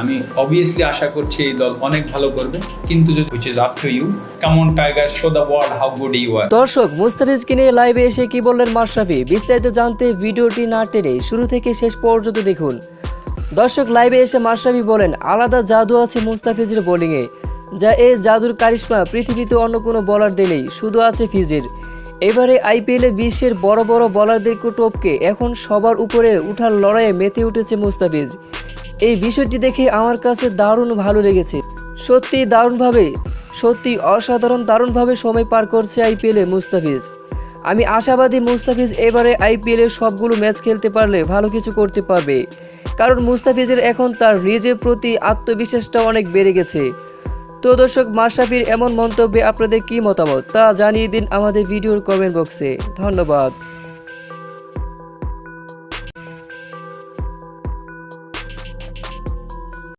আমি অবভিয়াসলি আশা করছি এই দল অনেক ভালো করবে। কিন্তু which is you tiger show the world how good you are দর্শক মুস্তাফিজকে নিয়ে লাইভে এসে কি বললেন মাশরাফি? বিস্তারিত জানতে ভিডিওটি না টেনে শুরু থেকে শেষ পর্যন্ত দেখুন। দর্শক লাইভে এসে মাশরাফি বলেন, আলাদা জাদু আছে মুস্তাফিজের বোলিংয়ে যা এই জাদুর কারিশমা পৃথিবীতে অন্য কোনো বলার দিলেই শুধু আছে ফিজির। এবারে আইপিএলে বিশ্বের বড় বড় বলারদেরকে টপকে এখন সবার উপরে উঠার লড়াইয়ে মেতে উঠেছে মুস্তাফিজ। এই বিষয়টি দেখে আমার কাছে দারুণ ভালো লেগেছে। সত্যি দারুণভাবে সত্যি অসাধারণ দারুণভাবে সময় পার করছে আইপিএলে মুস্তাফিজ। আমি আশাবাদী মুস্তাফিজ এবারে আইপিএলে সবগুলো ম্যাচ খেলতে পারলে ভালো কিছু করতে পারবে। কারণ মুস্তাফিজের এখন তার নিজের প্রতি আত্মবিশ্বাসটা অনেক বেড়ে গেছে। তো দর্শক, মাশরাফির এমন মন্তব্যে আপনাদের কি মতামত? তা জানিয়ে দিন আমাদের ভিডিওর কমেন্ট বক্সে। ধন্যবাদ।